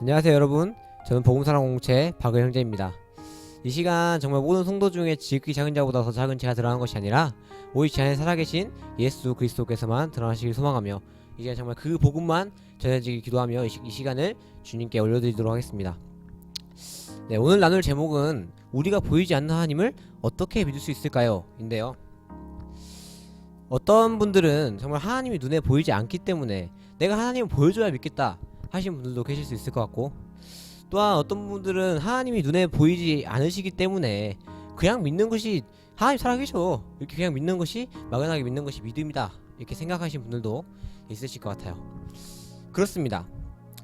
안녕하세요 여러분. 저는 복음사랑 공채 박은 형제입니다. 이 시간 정말 모든 성도 중에 지극히 작은 자보다 더 작은 자가 드러나는 것이 아니라 오직 제 안에 살아계신 예수 그리스도께서만 드러나시길 소망하며 이제 정말 그 복음만 전해지길 기도하며 이, 시, 이 시 간을 주님께 올려드리도록 하겠습니다. 네 오늘 나눌 제목은 우리가 보이지 않는 하나님을 어떻게 믿을 수 있을까요? 인데요. 어떤 분들은 정말 하나님이 눈에 보이지 않기 때문에 내가 하나님을 보여줘야 믿겠다 하시는 분들도 계실 수 있을 것 같고 또한 어떤 분들은 하나님이 눈에 보이지 않으시기 때문에 그냥 믿는 것이 하나님 살아계셔. 이렇게 그냥 믿는 것이 막연하게 믿는 것이 믿음이다. 이렇게 생각하시는 분들도 있으실 것 같아요. 그렇습니다.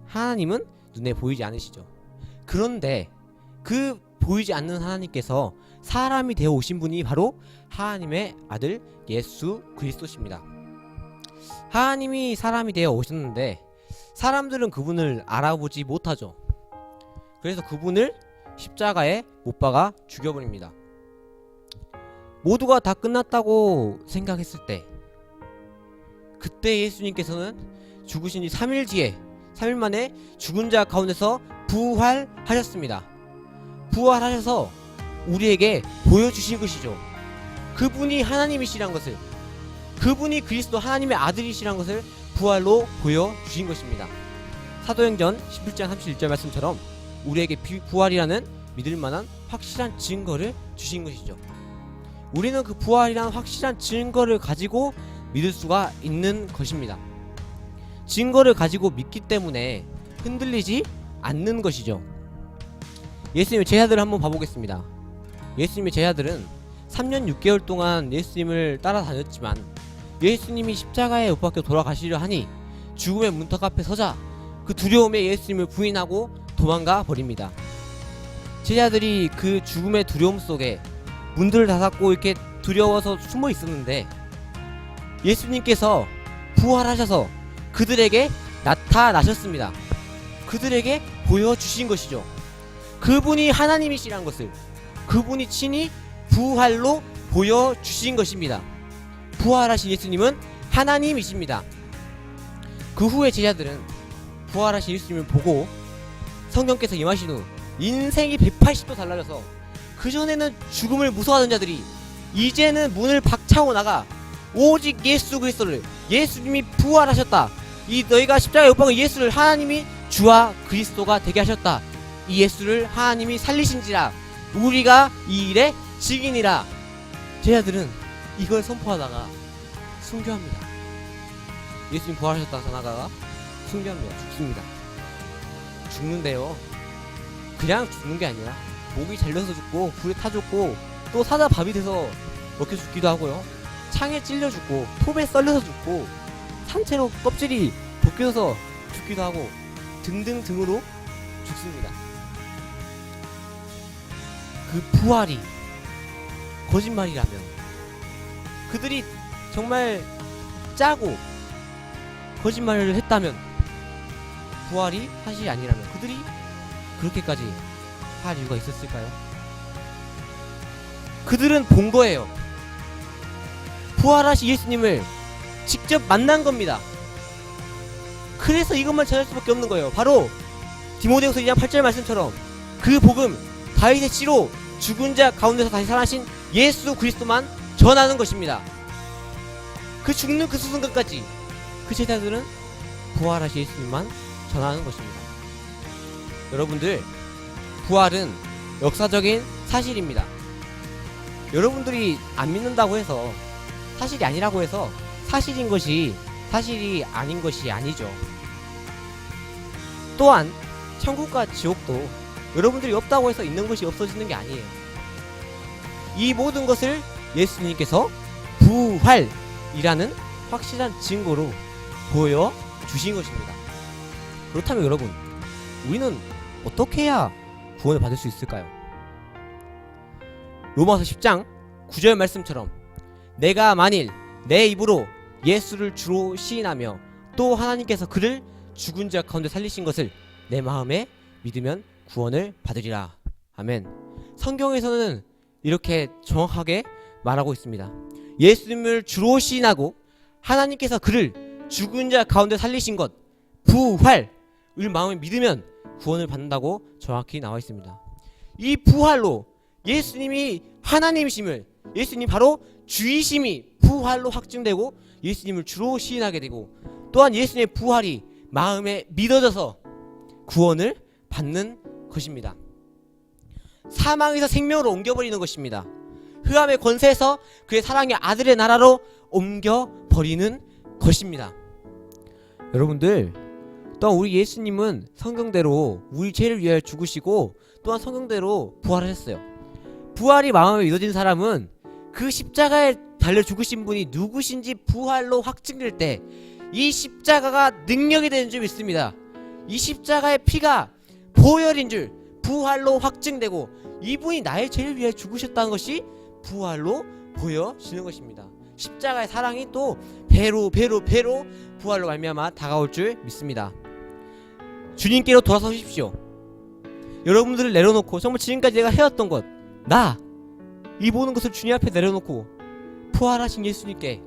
하나님은 눈에 보이지 않으시죠. 그런데 그 보이지 않는 하나님께서 사람이 되어 오신 분이 바로 하나님의 아들 예수 그리스도십니다. 하나님이 사람이 되어 오셨는데 사람들은 그분을 알아보지 못하죠. 그래서 그분을 십자가에 못 박아 죽여버립니다. 모두가 다 끝났다고 생각했을 때 그때 예수님께서는 죽으신 지 3일 뒤에 3일 만에 죽은 자 가운데서 부활하셨습니다. 부활하셔서 우리에게 보여주신 것이죠. 그분이 하나님이시란 것을 그분이 그리스도 하나님의 아들이시란 것을 부활로 보여주신 것입니다. 사도행전 17장 31절 말씀처럼 우리에게 비- 부활이라는 믿을 만한 확실한 증거를 주신 것이죠. 우리는 그 부활이라는 확실한 증거를 가지고 믿을 수가 있는 것입니다. 증거를 가지고 믿기 때문에 흔들리지 않는 것이죠. 예수님의 제자들을 한번 봐보겠습니다. 예수님의 제자들은 3년 6개월 동안 예수님을 따라다녔지만 예수님이 십자가에 못 박혀 돌아가시려 하니 죽음의 문턱 앞에 서자 그 두려움에 예수님을 부인하고 도망가 버립니다. 제자들이 그 죽음의 두려움 속에 문들을 닫았고 이렇게 두려워서 숨어 있었는데 예수님께서 부활하셔서 그들에게 나타나셨습니다. 그들에게 보여주신 것이죠. 그분이 하나님이시란 것을 그분이 친히 부활로 보여주신 것입니다. 부활하신 예수님은 하나님이십니다. 그 후에 제자들은 부활하신 예수님을 보고 성령께서 임하신 후 인생이 180도 달라져서 그전에는 죽음을 무서워하던 자들이 이제는 문을 박차고 나가 오직 예수 그리스도를 예수님이 부활하셨다. 이 너희가 십자가에 못 박은 예수를 하나님이 주와 그리스도가 되게 하셨다. 이 예수를 하나님이 살리신지라 우리가 이 일의 증인이라 제자들은 이걸 선포하다가 순교합니다. 예수님 부활하셨다 전하다가 순교합니다. 죽습니다. 죽는데요. 그냥 죽는 게 아니라 목이 잘려서 죽고 불에 타 죽고 또 사자 밥이 돼서 먹혀 죽기도 하고요. 창에 찔려 죽고 톱에 썰려서 죽고 상체로 껍질이 벗겨져서 죽기도 하고 등등 등으로 죽습니다. 그 부활이 거짓말이라면 그들이 정말 짜고 거짓말을 했다면 부활이 사실이 아니라면 그들이 그렇게까지 할 이유가 있었을까요? 그들은 본 거예요. 부활하신 예수님을 직접 만난 겁니다. 그래서 이것만 전할 수밖에 없는 거예요. 바로 디모데후서 2장 8절 말씀처럼 그 복음 다윗의 씨로 죽은 자 가운데서 다시 살아신 예수 그리스도만 전하는 것입니다. 그 죽는 그 순간까지 그 제자들은 부활하신 예수님만 전하는 것입니다. 여러분들 부활은 역사적인 사실입니다. 여러분들이 안 믿는다고 해서 사실이 아니라고 해서 사실인 것이 사실이 아닌 것이 아니죠. 또한 천국과 지옥도 여러분들이 없다고 해서 있는 것이 없어지는 게 아니에요. 이 모든 것을 예수님께서 부활이라는 확실한 증거로 보여 주신 것입니다. 그렇다면 여러분, 우리는 어떻게 해야 구원을 받을 수 있을까요? 로마서 10장 9절 말씀처럼 내가 만일 내 입으로 예수를 주로 시인하며 또 하나님께서 그를 죽은 자 가운데 살리신 것을 내 마음에 믿으면 구원을 받으리라. 아멘. 성경에서는 이렇게 정확하게 말하고 있습니다. 예수님을 주로 시인하고 하나님께서 그를 죽은 자 가운데 살리신 것 부활을 마음에 믿으면 구원을 받는다고 정확히 나와 있습니다. 이 부활로 예수님이 하나님이심을 예수님 바로 주이심이 부활로 확증되고 예수님을 주로 시인하게 되고 또한 예수님의 부활이 마음에 믿어져서 구원을 받는 것입니다. 사망에서 생명으로 옮겨버리는 것입니다. 흑암의 권세에서 그의 사랑의 아들의 나라로 옮겨 버리는 것입니다. 여러분들 또한 우리 예수님은 성경대로 우리 죄를 위하여 죽으시고 또한 성경대로 부활하셨어요. 부활이 마음에 믿어진 사람은 그 십자가에 달려 죽으신 분이 누구신지 부활로 확증될 때 이 십자가가 능력이 되는 줄 믿습니다. 이 십자가의 피가 보혈인 줄 부활로 확증되고 이분이 나의 죄를 위해 죽으셨다는 것이 부활로 보여지는 것입니다. 십자가의 사랑이 또 배로 배로 배로 부활로 말미암아 다가올 줄 믿습니다. 주님께로 돌아서십시오. 여러분들을 내려놓고 정말 지금까지 내가 해왔던 것, 나, 이 모든 것을 주님 앞에 내려놓고 부활하신 예수님께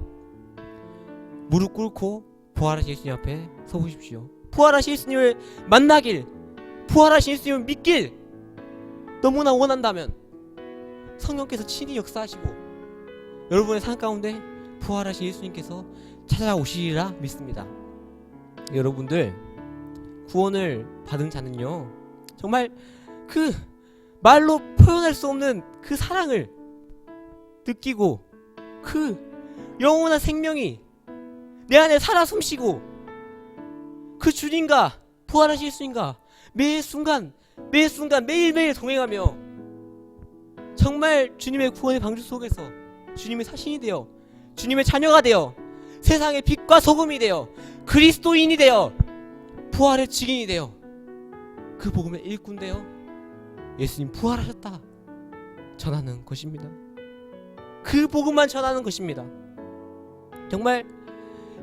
무릎 꿇고 부활하신 예수님 앞에 서보십시오. 부활하신 예수님을 만나길, 부활하신 예수님을 믿길 너무나 원한다면 성령께서 친히 역사하시고 여러분의 삶 가운데 부활하신 예수님께서 찾아오시리라 믿습니다. 여러분들 구원을 받은 자는요 정말 그 말로 표현할 수 없는 그 사랑을 느끼고 그 영원한 생명이 내 안에 살아 숨쉬고 그 주님과 부활하신 예수님과 매 순간 매 순간 매일매일 동행하며 정말 주님의 구원의 방주 속에서 주님의 사신이 되어 주님의 자녀가 되어 세상의 빛과 소금이 되어 그리스도인이 되어 부활의 증인이 되어 그 복음의 일꾼 되어 예수님 부활하셨다 전하는 것입니다. 그 복음만 전하는 것입니다. 정말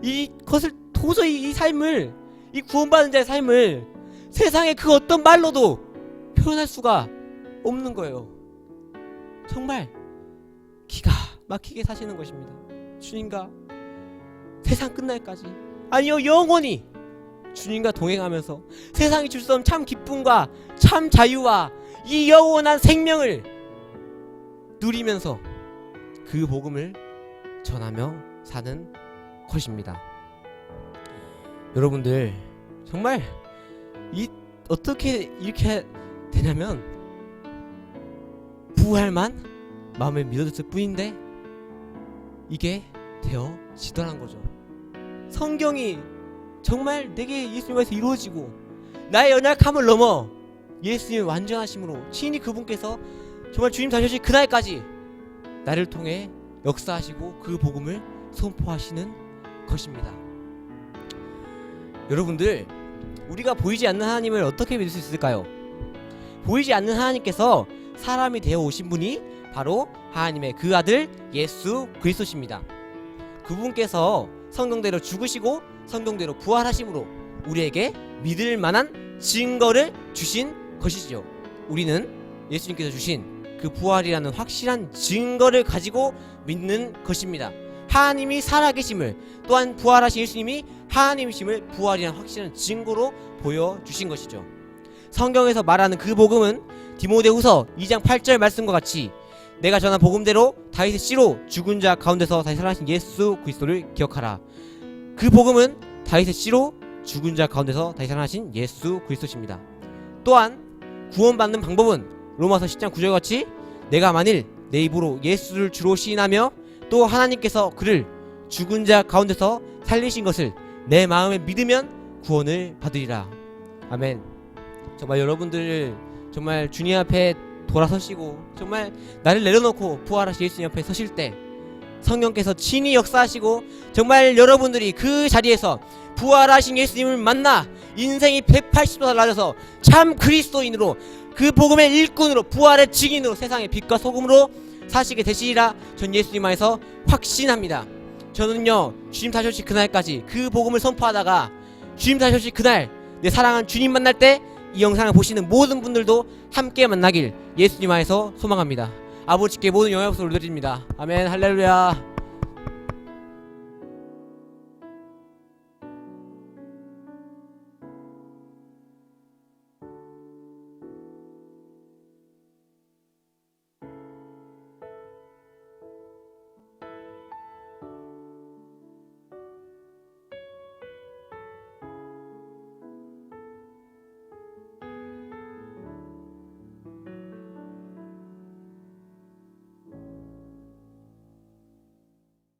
이것을 도저히 이 삶을 이 구원받은 자의 삶을 세상의 그 어떤 말로도 표현할 수가 없는 거예요. 정말 기가 막히게 사시는 것입니다. 주님과 세상 끝날까지 아니요 영원히 주님과 동행하면서 세상이 줄 수 없는 참 기쁨과 참 자유와 이 영원한 생명을 누리면서 그 복음을 전하며 사는 것입니다. 여러분들 정말 이 어떻게 이렇게 되냐면 부활만 마음에 믿어졌을 뿐인데 이게 되어지더란 거죠. 성경이 정말 내게 예수님에서 이루어지고 나의 연약함을 넘어 예수님의 완전하심으로 친히 그분께서 정말 주님 다시 그날까지 나를 통해 역사하시고 그 복음을 선포하시는 것입니다. 여러분들 우리가 보이지 않는 하나님을 어떻게 믿을 수 있을까요? 보이지 않는 하나님께서 사람이 되어 오신 분이 바로 하나님의 그 아들 예수 그리스도십니다. 그분께서 성경대로 죽으시고 성경대로 부활하심으로 우리에게 믿을 만한 증거를 주신 것이지요. 우리는 예수님께서 주신 그 부활이라는 확실한 증거를 가지고 믿는 것입니다. 하나님이 살아계심을 또한 부활하신 예수님이 하나님이심을 부활이라는 확실한 증거로 보여주신 것이죠. 성경에서 말하는 그 복음은 디모데후서 2장 8절 말씀과 같이 내가 전한 복음대로 다윗의 씨로 죽은 자 가운데서 다시 살아나신 예수 그리스도를 기억하라. 그 복음은 다윗의 씨로 죽은 자 가운데서 다시 살아나신 예수 그리스도십니다. 또한 구원받는 방법은 로마서 10장 9절 같이 내가 만일 내 입으로 예수를 주로 시인하며 또 하나님께서 그를 죽은 자 가운데서 살리신 것을 내 마음에 믿으면 구원을 받으리라. 아멘. 정말 여러분들 정말 주님 앞에 돌아서시고 정말 나를 내려놓고 부활하신 예수님 앞에 서실 때 성령께서 친히 역사하시고 정말 여러분들이 그 자리에서 부활하신 예수님을 만나 인생이 180도 달라져서 참 그리스도인으로 그 복음의 일꾼으로 부활의 증인으로 세상의 빛과 소금으로 사시게 되시리라 전 예수님 안에서 확신합니다. 저는요 주님 오실 그날까지 그 복음을 선포하다가 주님 오실 그날 내 사랑하는 주님 만날 때 이 영상을 보시는 모든 분들도 함께 만나길 예수님 안에서 소망합니다. 아버지께 모든 영광을 올려드립니다. 아멘 할렐루야.